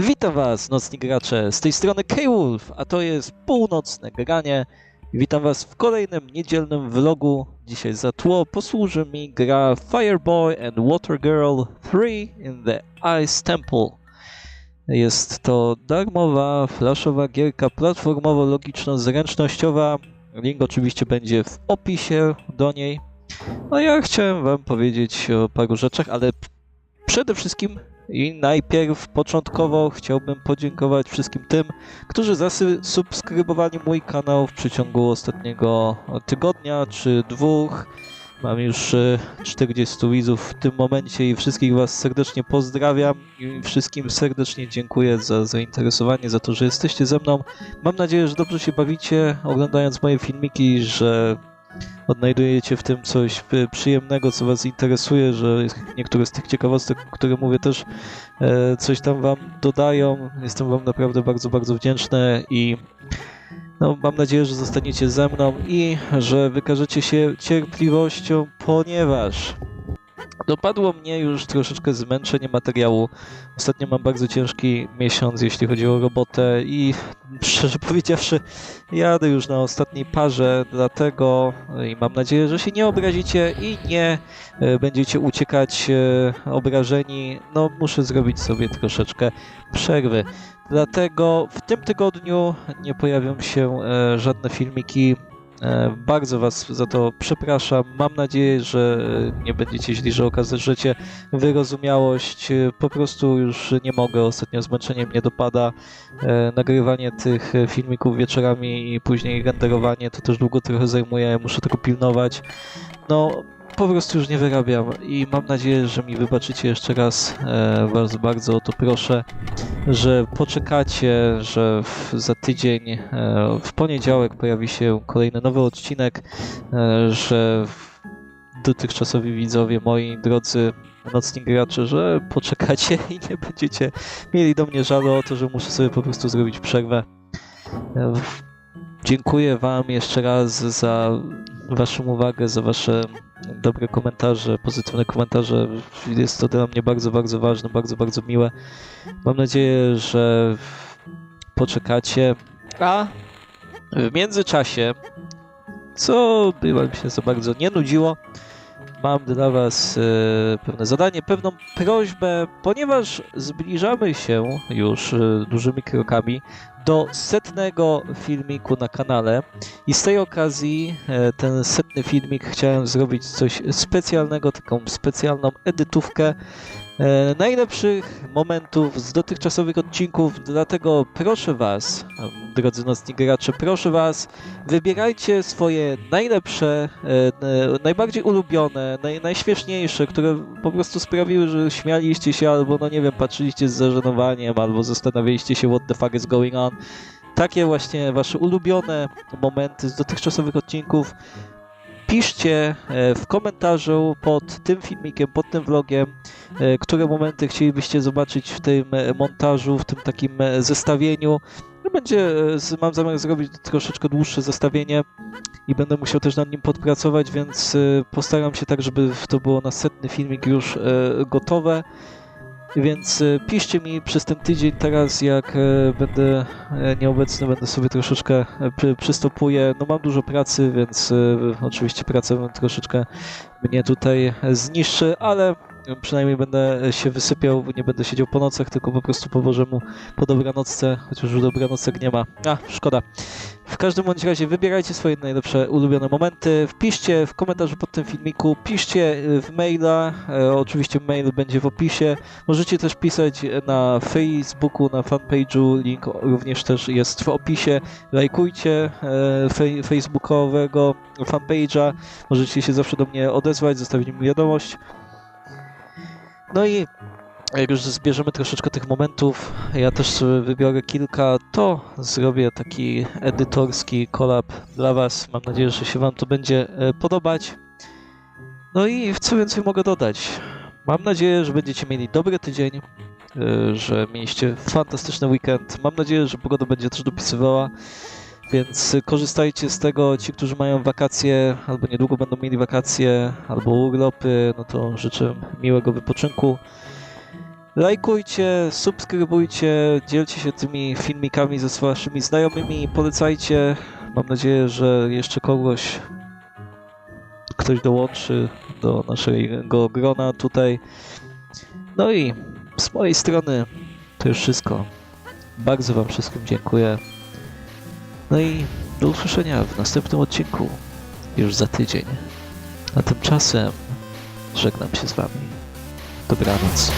Witam Was, nocni gracze, z tej strony K-Wolf, a to jest północne granie. Witam Was w kolejnym niedzielnym vlogu. Dzisiaj za tło posłuży mi gra Fireboy and Water Girl 3 in the Ice Temple. Jest to darmowa, flashowa gierka platformowo-logiczno-zręcznościowa. Link oczywiście będzie w opisie do niej. No ja chciałem Wam powiedzieć o paru rzeczach, ale przede wszystkim i najpierw początkowo chciałbym podziękować wszystkim tym, którzy zasubskrybowali mój kanał w przeciągu ostatniego tygodnia czy dwóch. Mam już e, 40 widzów w tym momencie i wszystkich Was serdecznie pozdrawiam i wszystkim serdecznie dziękuję za zainteresowanie, za to, że jesteście ze mną. Mam nadzieję, że dobrze się bawicie oglądając moje filmiki, że odnajdujecie w tym coś y, przyjemnego, co Was interesuje, że niektóre z tych ciekawostek, które mówię, też e, coś tam Wam dodają. Jestem Wam naprawdę bardzo, bardzo wdzięczny i no, mam nadzieję, że zostaniecie ze mną i że wykażecie się cierpliwością, ponieważ dopadło mnie już troszeczkę zmęczenie materiału. Ostatnio mam bardzo ciężki miesiąc, jeśli chodzi o robotę i szczerze powiedziawszy, jadę już na ostatniej parze, dlatego i mam nadzieję, że się nie obrazicie i nie e, będziecie uciekać e, obrażeni. No, muszę zrobić sobie troszeczkę przerwy. Dlatego w tym tygodniu nie pojawią się e, żadne filmiki. E, Bardzo Was za to przepraszam. Mam nadzieję, że nie będziecie źli, że okażecie wyrozumiałość. E, Po prostu już nie mogę, ostatnio zmęczenie mnie dopada. E, Nagrywanie tych filmików wieczorami i później renderowanie to też długo trochę zajmuje, muszę tego pilnować. No, po prostu już nie wyrabiam i mam nadzieję, że mi wybaczycie jeszcze raz. Bardzo, bardzo o to proszę, że poczekacie, że w, za tydzień, e, w poniedziałek pojawi się kolejny nowy odcinek, e, że dotychczasowi widzowie, moi drodzy nocni gracze, że poczekacie i nie będziecie mieli do mnie żalu o to, że muszę sobie po prostu zrobić przerwę. E, Dziękuję Wam jeszcze raz za Waszą uwagę, za Wasze dobre komentarze, pozytywne komentarze. Jest to dla mnie bardzo, bardzo ważne, bardzo, bardzo miłe. Mam nadzieję, że poczekacie. A w międzyczasie, co by Wam się za bardzo nie nudziło, mam dla Was e, pewne zadanie, pewną prośbę, ponieważ zbliżamy się już e, dużymi krokami do setnego filmiku na kanale i z tej okazji e, ten setny filmik chciałem zrobić coś specjalnego, taką specjalną edytówkę najlepszych momentów z dotychczasowych odcinków, dlatego proszę Was, drodzy nocni gracze, proszę Was, wybierajcie swoje najlepsze, najbardziej ulubione, naj, które po prostu sprawiły, że śmialiście się albo, no nie wiem, patrzyliście z zażenowaniem, albo zastanawialiście się what the fuck is going on. Takie właśnie Wasze ulubione momenty z dotychczasowych odcinków piszcie e, w komentarzu pod tym filmikiem, pod tym vlogiem, e, które momenty chcielibyście zobaczyć w tym e, montażu, w tym takim zestawieniu. Będzie, e, mam zamiar zrobić troszeczkę dłuższe zestawienie i będę musiał też nad nim podpracować, więc e, postaram się tak, żeby to było na setny filmik już e, gotowe. Więc piszcie mi przez ten tydzień teraz, jak będę nieobecny, będę sobie troszeczkę przy, przystopuję. No mam dużo pracy, więc oczywiście praca troszeczkę mnie tutaj zniszczy, ale przynajmniej będę się wysypiał, nie będę siedział po nocach, tylko po prostu po Bożemu po dobranocce, chociaż już dobranocek nie ma. A, szkoda. W każdym bądź razie wybierajcie swoje najlepsze ulubione momenty, wpiszcie w komentarzu pod tym filmiku, piszcie y, w maila, e, oczywiście mail będzie w opisie. Możecie też pisać na Facebooku, na fanpage'u, link również też jest w opisie. Lajkujcie e, facebookowego fanpage'a, możecie się zawsze do mnie odezwać, zostawić mi wiadomość. No i jak już zbierzemy troszeczkę tych momentów, ja też wybiorę kilka, to zrobię taki edytorski kolab dla Was. Mam nadzieję, że się Wam to będzie e, podobać. No i co więcej mogę dodać? Mam nadzieję, że będziecie mieli dobry tydzień, e, że mieliście fantastyczny weekend. Mam nadzieję, że pogoda będzie też dopisywała, więc korzystajcie z tego. Ci, którzy mają wakacje, albo niedługo będą mieli wakacje, albo urlopy, no to życzę miłego wypoczynku. Lajkujcie, subskrybujcie, dzielcie się tymi filmikami ze waszymi znajomymi, polecajcie. Mam nadzieję, że jeszcze kogoś ktoś dołączy do naszego grona tutaj. No i z mojej strony to już wszystko. Bardzo Wam wszystkim dziękuję. No i do usłyszenia w następnym odcinku już za tydzień. A tymczasem żegnam się z Wami. Dobranoc.